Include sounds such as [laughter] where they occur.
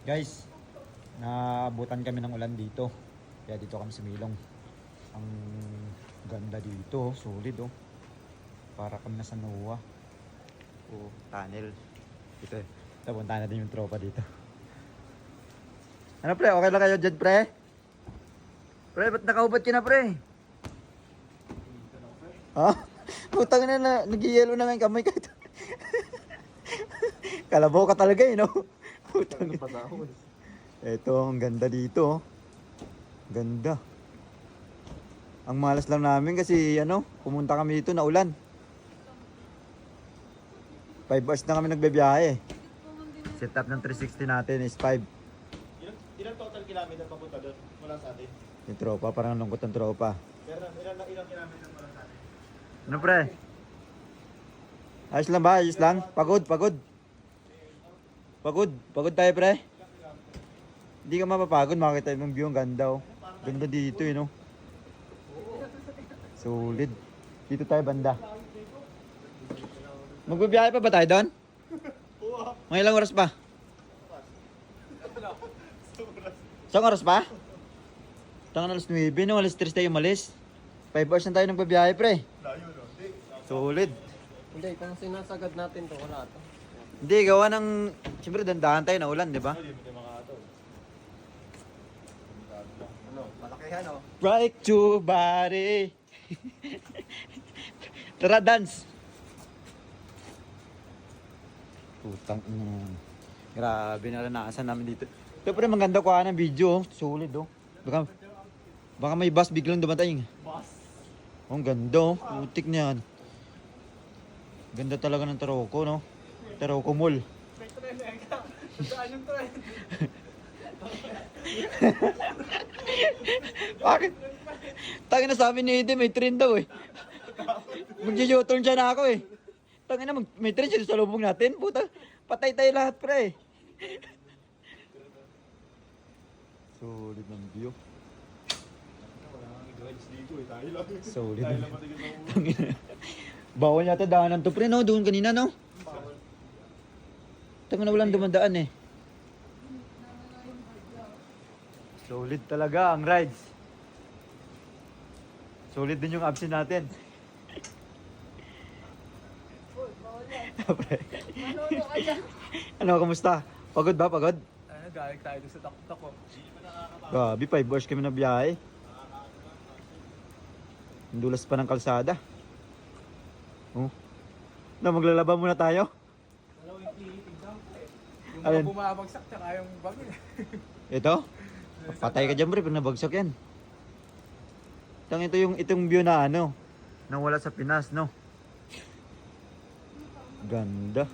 Guys, naabutan kami ng ulan dito. Kaya dito kami sumilong. Ang ganda dito, oh. solid oh. Para kami nasa Noah. Oh, tunnel. Dito eh. Ito, puntahan natin yung tropa dito. Ano pre, okay lang kayo dyan pre? Pre, ba't nakahubad ka na pre? Ha? [laughs] Putang na na, nag-yellow na nga yung kamay ka. [laughs] Kalabaw ka talaga eh, no? Putang Ito, ang ganda dito. oh. Ganda. Ang malas lang namin kasi ano, pumunta kami dito na ulan. 5 hours na kami nagbebiyahe. Setup ng 360 natin is 5. Ilan, ilan total kilometer papunta doon? Mula sa atin? Yung tropa, parang lungkot ang tropa. Pero ilan, ilang kilometer mula sa atin? Ano pre? Ayos lang ba? Ayos lang? Pagod, pagod. Pagod, pagod tayo pre. Hindi ka mapapagod, makakita yung view, ang ganda oh. Ganda dito eh no. Solid. Dito tayo banda. Magbibiyahe pa ba tayo doon? Mga ilang oras pa? Isang oras pa? Tangan alas 9, no? Alas 3 tayo umalis. 5 hours na tayo nagbabiyahe pre. Solid. Hindi, kung sinasagad natin to, wala to. Hindi, gawa ng... Siyempre, dandahan tayo na ulan, di ba? Ano, malakihan oh. Right to body. [laughs] Tara, dance. Putang ina. Grabe na rin naasan namin dito. Ito pa rin maganda kuha ng video, oh. Solid, oh. Baka, baka may bus biglang dumating. Boss. Oh, ang ganda, oh. Putik niyan. Ganda talaga ng Taroko, no? Mall. May tren eh. Saan yung tren? Bakit? Tangin na sabi ni Ede, may train daw eh. Magjo-turn siya na ako eh. Tangin na, mag- may train siya sa lubong natin. Puta, patay tayo lahat pre. Solid ng view. Dito eh. Tayo lang. Solid. Tayo lang matigil ng ulo. Tangin na. Bawal yata daanan to pre, no? Doon kanina, no? Tangin na walang dumadaan eh. Solid talaga ang rides. Solid din yung absent natin. Ano, kamusta? Pagod ba? Pagod? Ano, galing tayo sa takot ko. Grabe, 5 hours kami na biyahe. Ang dulas pa ng kalsada. Oh. Na, maglalaba muna tayo. Wala yung tinitig daw. Yung Alin? bumabagsak, tsaka yung bagay. [laughs] Ito? Patay ka dyan, pre, pag nabagsak yan. Tang ito yung itong view na ano, na wala sa Pinas, no? Ganda.